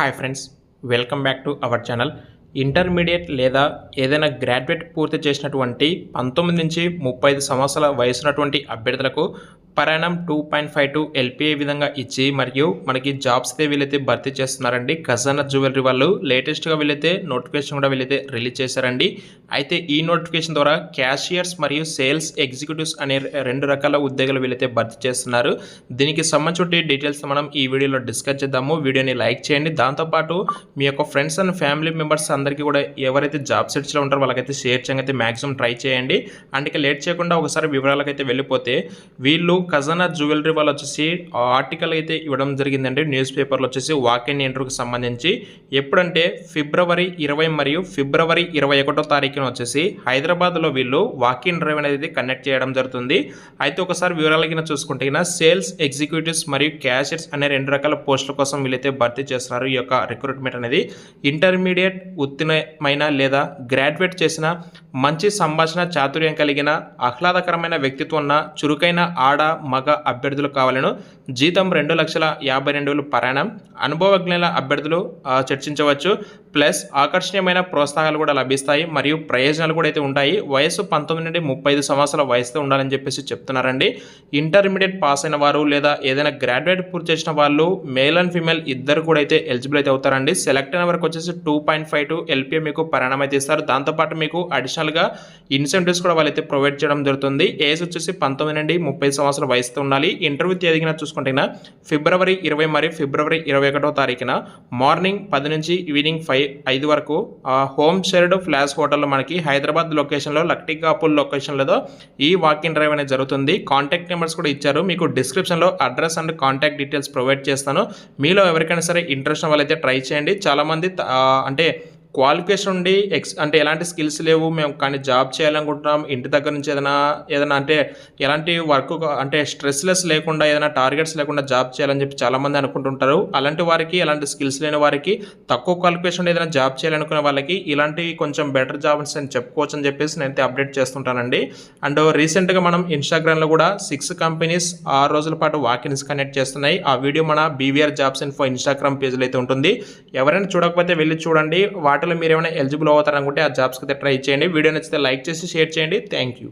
Hi friends welcome back to our channel. Intermediate లేదా ఏదైనా graduate పూర్తి చేసినటువంటి పంతొమ్మిది నుంచి ముప్పై ఐదు సంవత్సరాల వయసున్నటువంటి అభ్యర్థులకు పరాణం two point five two LPA విధంగా ఇచ్చి మరియు మనకి జాబ్స్ అయితే వీళ్ళైతే భర్తీ చేస్తున్నారండి. ఖజానా జ్యువెలరీ వాళ్ళు లేటెస్ట్గా వీళ్ళైతే నోటిఫికేషన్ కూడా వీళ్ళైతే రిలీజ్ చేశారండి. అయితే ఈ నోటిఫికేషన్ ద్వారా క్యాషియర్స్ మరియు సేల్స్ ఎగ్జిక్యూటివ్స్ అనే రెండు రకాల ఉద్యోగాలు వీళ్ళైతే భర్తీ చేస్తున్నారు. దీనికి సంబంధించి డీటెయిల్స్ మనం ఈ వీడియోలో డిస్కస్ చేద్దాము. వీడియోని లైక్ చేయండి. దాంతోపాటు మీ యొక్క ఫ్రెండ్స్ అండ్ ఫ్యామిలీ మెంబర్స్ అందరికీ కూడా ఎవరైతే జాబ్ సెర్చ్లో ఉంటారో వాళ్ళకైతే షేర్ చేయడం అయితే మ్యాక్సిమం ట్రై చేయండి. అందుకే లేట్ చేయకుండా ఒకసారి వివరాలకైతే వెళ్ళిపోతే వీళ్ళు ఖజానా జ్యువెలరీ వాళ్ళు వచ్చేసి ఆర్టికల్ అయితే ఇవ్వడం జరిగిందండి. న్యూస్ పేపర్లో వచ్చేసి వాక్ ఇన్ ఇంటర్వ్యూకి సంబంధించి ఎప్పుడంటే ఫిబ్రవరి ఇరవై మరియు ఫిబ్రవరి ఇరవై ఒకటో తారీఖున వచ్చేసి హైదరాబాద్లో వీళ్ళు వాక్ ఇన్ డ్రైవ్ అనేది కండక్ట్ చేయడం జరుగుతుంది. అయితే ఒకసారి వివరాల కింద చూసుకుంటే కింద సేల్స్ ఎగ్జిక్యూటివ్స్ మరియు క్యాషియర్స్ అనే రెండు రకాల పోస్టుల కోసం వీళ్ళైతే భర్తీ చేస్తున్నారు ఈ యొక్క రిక్రూట్మెంట్ అనేది. ఇంటర్మీడియట్ ఉత్తీర్ణమైన లేదా గ్రాడ్యుయేట్ చేసిన మంచి సంభాషణ చాతుర్యం కలిగిన ఆహ్లాదకరమైన వ్యక్తిత్వం ఉన్న చురుకైన ఆడ మగ అభ్యర్థులు కావాలను జీతం రెండు లక్షల యాభై రెండు వేలు పరాణం అనుభవజ్ఞుల అభ్యర్థులు చర్చించవచ్చు. ప్లస్ ఆకర్షణీయమైన ప్రోత్సాహాలు కూడా లభిస్తాయి మరియు ప్రయోజనాలు కూడా అయితే ఉంటాయి. వయసు పంతొమ్మిది నుండి ముప్పై ఐదు సంవత్సరాల వయసుతో ఉండాలని చెప్పేసి చెప్తున్నారండి. ఇంటర్మీడియట్ పాస్ అయిన వారు లేదా ఏదైనా గ్రాడ్యుయేట్ పూర్తి చేసిన వాళ్ళు మేల్ అండ్ ఫీమేల్ ఇద్దరు కూడా అయితే ఎలిజిబుల్ అయితే అవుతారండి. సెలెక్ట్ అయిన వరకు వచ్చేసి two point five two LPA మీకు పరిణామం అయితే ఇస్తారు. దాంతోపాటు మీకు అడిషనల్గా ఇన్సెంటివ్స్ కూడా వాళ్ళైతే ప్రొవైడ్ చేయడం జరుగుతుంది. ఏజ్ వచ్చేసి పంతొమ్మిది నుండి ముప్పై సంవత్సరాలు వయసుతో ఉండాలి. ఇంటర్వ్యూ తేదీన చూసుకుంటే ఫిబ్రవరి ఇరవై మరియు ఫిబ్రవరి ఇరవై ఒకటో తారీఖున మార్నింగ్ పది నుంచి ఈవినింగ్ ఫైవ్ ఐదు వరకు హోమ్ షేర్డ్ ఫ్లాష్ హోటల్లో మనకి హైదరాబాద్ లొకేషన్లో లక్టికాపుల్ లొకేషన్లతో ఈ వాకింగ్ డ్రైవ్ అనేది జరుగుతుంది. కాంటాక్ట్ నెంబర్స్ కూడా ఇచ్చారు. మీకు డిస్క్రిప్షన్లో address and contact details provide చేస్తాను. మీలో ఎవరికైనా సరే ఇంట్రెస్ట్ వాళ్ళైతే ట్రై చేయండి. చాలామంది అంటే క్వాలిఫికేషన్ ఉండి ఎక్స్ అంటే ఎలాంటి స్కిల్స్ లేవు మేము కానీ జాబ్ చేయాలనుకుంటున్నాం ఇంటి దగ్గర నుంచి ఏదైనా ఏదైనా అంటే ఎలాంటి వర్క్ అంటే స్ట్రెస్లెస్ లేకుండా ఏదైనా టార్గెట్స్ లేకుండా జాబ్ చేయాలని చెప్పి చాలామంది అనుకుంటుంటారు. అలాంటి వారికి ఎలాంటి స్కిల్స్ లేని వారికి తక్కువ క్వాలిఫికేషన్ ఉండి ఏదైనా జాబ్ చేయాలనుకునే వాళ్ళకి ఇలాంటి కొంచెం బెటర్ జాబ్స్ అని చెప్పుకోవచ్చు అని చెప్పేసి నేనైతే అప్డేట్ చేస్తుంటానండి. అండ్ రీసెంట్గా మనం ఇన్స్టాగ్రామ్లో కూడా సిక్స్ కంపెనీస్ ఆరు రోజుల పాటు వాకిన్స్ కనెక్ట్ చేస్తున్నాయి. ఆ వీడియో మన బీవీఆర్ జాబ్స్ ఇన్ఫో ఇన్స్టాగ్రామ్ పేజ్లో అయితే ఉంటుంది. ఎవరైనా చూడకపోతే వెళ్ళి చూడండి. వాటి వాటిలో మీరు ఏమైనా ఎలిజిబుల్ అవుతారనుకుంటే ఆ జాబ్స్కి అయితే ట్రై చేయండి. వీడియో నచ్చితే లైక్ చేసి షేర్ చేయండి. Thank you.